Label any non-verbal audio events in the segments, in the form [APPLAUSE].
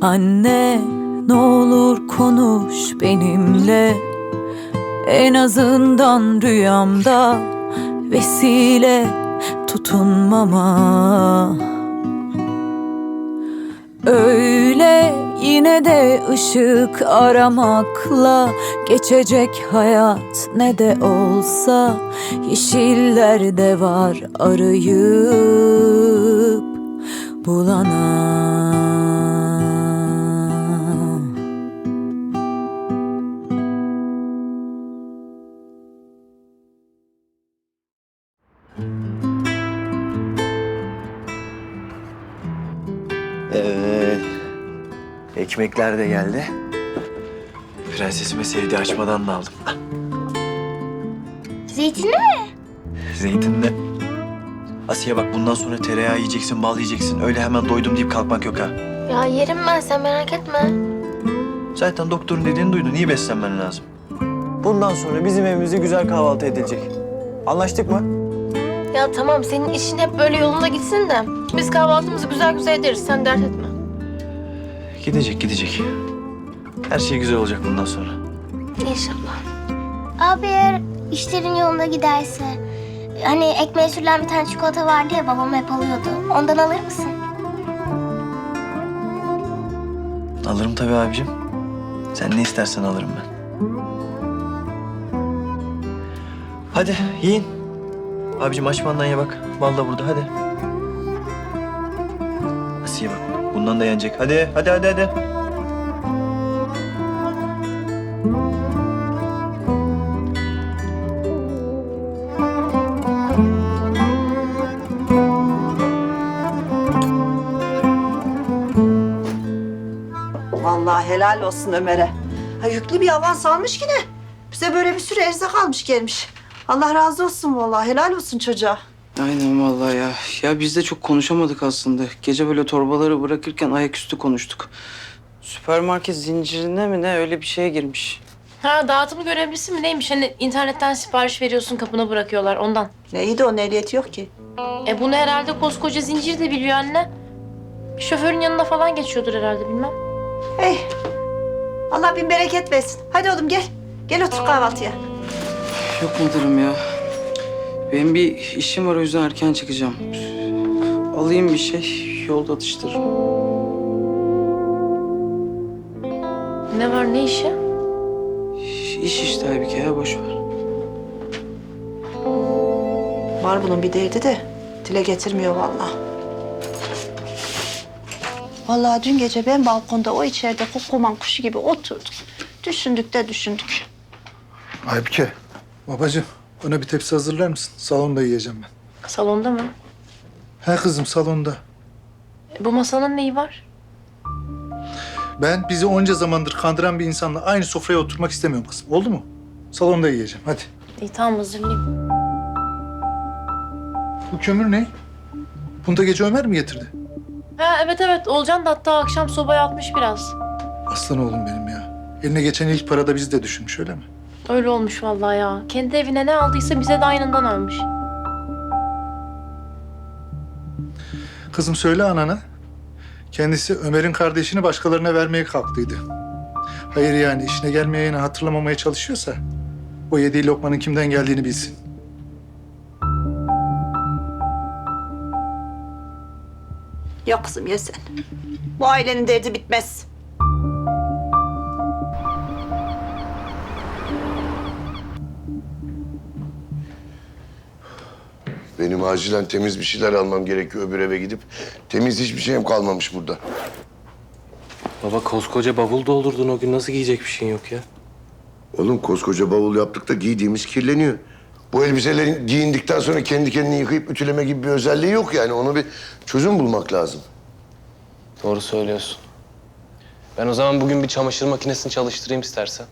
Anne ne olur konuş benimle. En azından rüyamda vesile tutunmama. Öyle yine de ışık aramakla Geçecek hayat ne de olsa Yeşillerde var arayıp bulana Evet. Ekmekler de geldi. Prensesime sevdiği açmadan da aldım. Zeytinli mi? Zeytinle. Asiye bak bundan sonra tereyağı yiyeceksin, bal yiyeceksin. Öyle hemen doydum deyip kalkmak yok ha. Ya yerim ben sen merak etme. Zaten doktorun dediğini duydun. İyi beslenmen lazım. Bundan sonra bizim evimizde güzel kahvaltı edilecek. Anlaştık mı? Ya tamam senin işin hep böyle yolunda gitsin de. Biz kahvaltımızı güzel güzel ederiz sen dert etme. Gidecek, gidecek. Her şey güzel olacak bundan sonra. İnşallah. Abi eğer işlerin yolunda giderse... Hani ekmeğe sürülen bir tane çikolata vardı ya babam hep alıyordu. Ondan alır mısın? Alırım tabii abicim. Sen ne istersen alırım ben. Hadi yiyin. Abicim açmandan ye bak. Bal da burada hadi. Asiye bak. Bundan da yenecek. Hadi hadi hadi hadi. Vallahi helal olsun Ömer'e. Ha, yüklü bir avans almış yine. Bize böyle bir sürü erzak almış gelmiş. Allah razı olsun vallahi. Helal olsun çocuğa. Aynen vallahi ya. Ya biz de çok konuşamadık aslında. Gece böyle torbaları bırakırken ayaküstü konuştuk. Süpermarket zincirine mi ne öyle bir şeye girmiş. Ha dağıtım görevlisi mi neymiş? Hani internetten sipariş veriyorsun kapına bırakıyorlar ondan. Neydi o? Ehliyeti yok ki. E bunu herhalde koskoca zincir de biliyor anne. Bir şoförün yanına falan geçiyordur herhalde bilmem. Hey. Allah bin bereket versin. Hadi oğlum gel. Gel otur kahvaltıya. Yok müdürüm ya. Benim bir işim var o yüzden erken çıkacağım. Alayım bir şey yolda atıştırırım. Ne var ne işi? İş işte Aybike ya boş ver. Var bunun bir derdi de dile getirmiyor vallahi. Vallahi dün gece ben balkonda o içeride kokuman kuşu gibi oturduk. Düşündük de düşündük. Aybike, babacığım bana bir tepsi hazırlar mısın? Salonda yiyeceğim ben. Salonda mı? He kızım salonda. E, bu masanın neyi var? Ben bizi onca zamandır kandıran bir insanla aynı sofraya oturmak istemiyorum kızım. Oldu mu? Salonda yiyeceğim hadi. İyi tamam hazırlayayım. Bu kömür ne? Bunu da gece Ömer mi getirdi? Ha evet evet Olcan da hatta akşam sobaya atmış biraz. Aslan oğlum benim ya. Eline geçen ilk parada bizi de düşünmüş öyle mi? Öyle olmuş vallahi ya. Kendi evine ne aldıysa bize de aynından almış. Kızım söyle anana. Kendisi Ömer'in kardeşini başkalarına vermeye kalktıydı. Hayır yani işine gelmeyeni hatırlamamaya çalışıyorsa... ...o yediği lokmanın kimden geldiğini bilsin. Yok kızım ye sen. Bu ailenin derdi bitmez. Benim acilen temiz bir şeyler almam gerekiyor öbür eve gidip. Temiz hiçbir şeyim kalmamış burada. Baba koskoca bavul doldurdun o gün nasıl giyecek bir şeyin yok ya? Oğlum koskoca bavul yaptık da giydiğimiz kirleniyor. Bu elbiselerin giyindikten sonra kendi kendini yıkayıp ütüleme gibi bir özelliği yok yani. Onu bir çözüm bulmak lazım. Doğru söylüyorsun. Ben o zaman bugün bir çamaşır makinesini çalıştırayım istersen.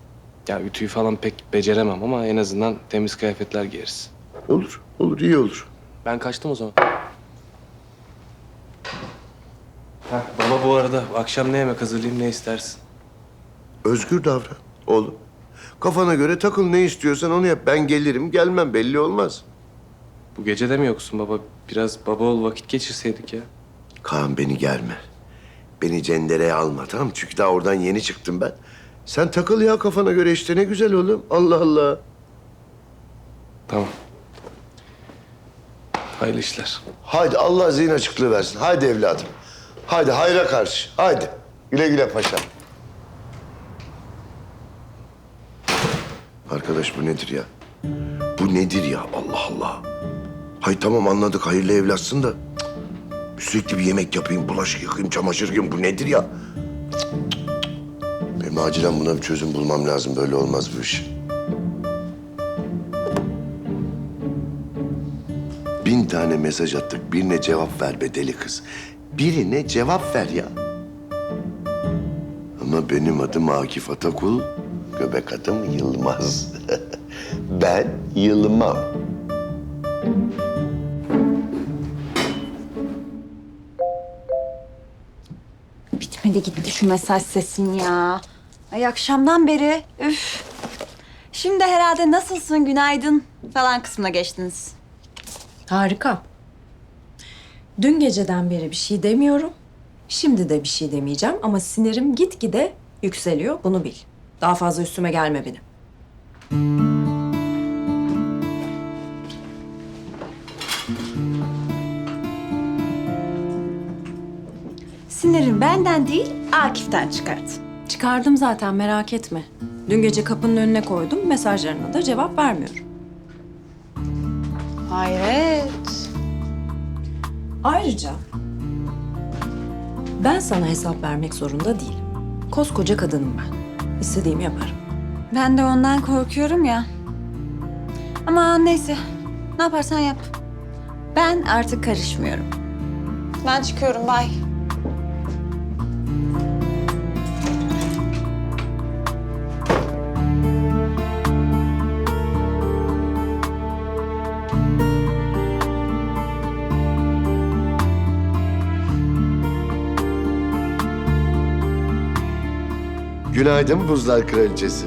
Ya ütüyü falan pek beceremem ama en azından temiz kıyafetler giyeriz. Olur, olur, iyi olur. Ben kaçtım o zaman. Heh, baba bu arada akşam ne yemek hazırlayayım ne istersin? Özgür davran oğlum. Kafana göre takıl ne istiyorsan onu yap. Ben gelirim, gelmem belli olmaz. Bu gece de mi yoksun baba? Biraz baba ol vakit geçirseydik ya. Kaan beni germe. Beni cendereye alma tamam mı? Çünkü daha oradan yeni çıktım ben. Sen takıl ya kafana göre işte ne güzel oğlum. Allah Allah. Tamam. Hayırlı işler. Haydi Allah zihin açıklığı versin. Haydi evladım. Haydi hayra karşı. Haydi. Güle güle paşam. Arkadaş bu nedir ya? Bu nedir ya? Allah Allah. Hay tamam anladık hayırlı evlatsın da. cık, Sürekli bir yemek yapayım, bulaşık yıkayayım, çamaşır yıkayayım. Bu nedir ya? Cık, cık, cık. Benim acilen buna bir çözüm bulmam lazım. Böyle olmaz bu iş. Bin tane mesaj attık. Birine cevap ver be deli kız. Birine cevap ver ya. Ama benim adım Akif Atakul. Göbek adım Yılmaz. [LAUGHS] ben Yılmam. Bitmedi gitti şu mesaj sesin ya. Ay akşamdan beri üf. Şimdi herhalde nasılsın günaydın falan kısmına geçtiniz. Harika. Dün geceden beri bir şey demiyorum. Şimdi de bir şey demeyeceğim ama sinirim gitgide yükseliyor. Bunu bil. Daha fazla üstüme gelme benim. Sinirin benden değil Akif'ten çıkart. Çıkardım zaten merak etme. Dün gece kapının önüne koydum. Mesajlarına da cevap vermiyorum. Hayret. Ayrıca ben sana hesap vermek zorunda değilim. Koskoca kadınım ben. İstediğimi yaparım. Ben de ondan korkuyorum ya. Ama neyse. Ne yaparsan yap. Ben artık karışmıyorum. Ben çıkıyorum. Bye. Günaydın buzlar kraliçesi.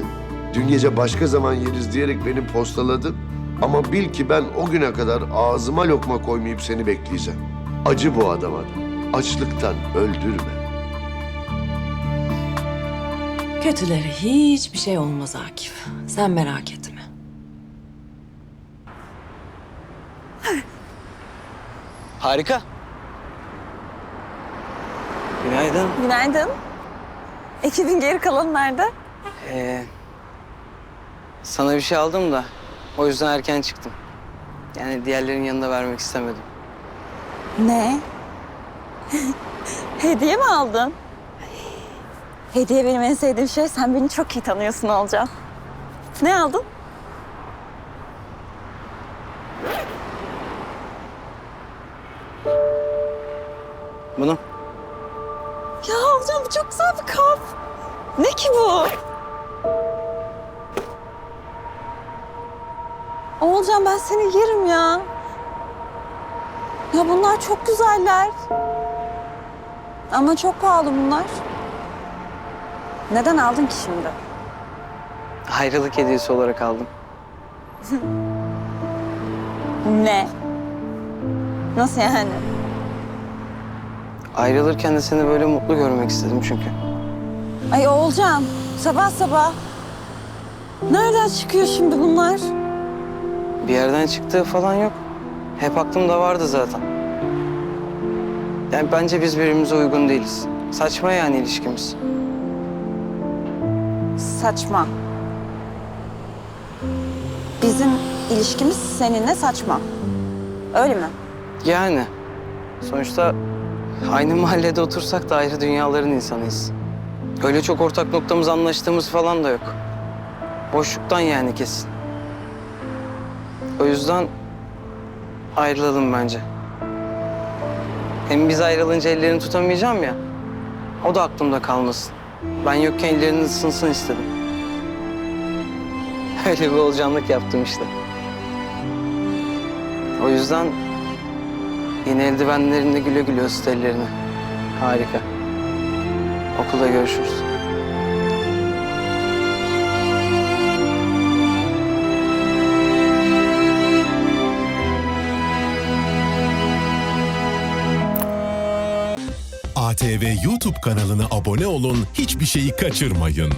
Dün gece başka zaman yeriz diyerek beni postaladın. Ama bil ki ben o güne kadar ağzıma lokma koymayıp seni bekleyeceğim. Acı bu adama da. Açlıktan öldürme. Kötülere hiçbir şey olmaz Akif. Sen merak etme. Harika. Günaydın. Günaydın. Ekibin geri kalanı nerede? Ee, sana bir şey aldım da o yüzden erken çıktım. Yani diğerlerin yanında vermek istemedim. Ne? Hediye mi aldın? Hediye benim en sevdiğim şey. Sen beni çok iyi tanıyorsun Olcan. Ne aldın? Bunu çok güzel bir kap. Ne ki bu? Olcan ben seni yerim ya. Ya bunlar çok güzeller. Ama çok pahalı bunlar. Neden aldın ki şimdi? ayrılık hediyesi olarak aldım. [LAUGHS] Ne? Nasıl yani? Ayrılırken de seni böyle mutlu görmek istedim çünkü. Ay Olcan sabah sabah. Nereden çıkıyor şimdi bunlar? Bir yerden çıktığı falan yok. Hep aklımda vardı zaten. Yani bence biz birbirimize uygun değiliz. Saçma yani ilişkimiz. Saçma. Bizim ilişkimiz seninle saçma. Öyle mi? Yani sonuçta aynı mahallede otursak da ayrı dünyaların insanıyız. Öyle çok ortak noktamız, anlaştığımız falan da yok. Boşluktan yani kesin. O yüzden ayrılalım bence. Hem biz ayrılınca ellerini tutamayacağım ya. O da aklımda kalmasın. Ben yokken ellerinin ısınsın istedim. [LAUGHS] Öyle bir olcanlık yaptım işte. O yüzden yeni eldivenlerinde güle güle ısıt ellerini. Harika. Okulda görüşürüz. ATV TV YouTube kanalına abone olun, hiçbir şeyi kaçırmayın.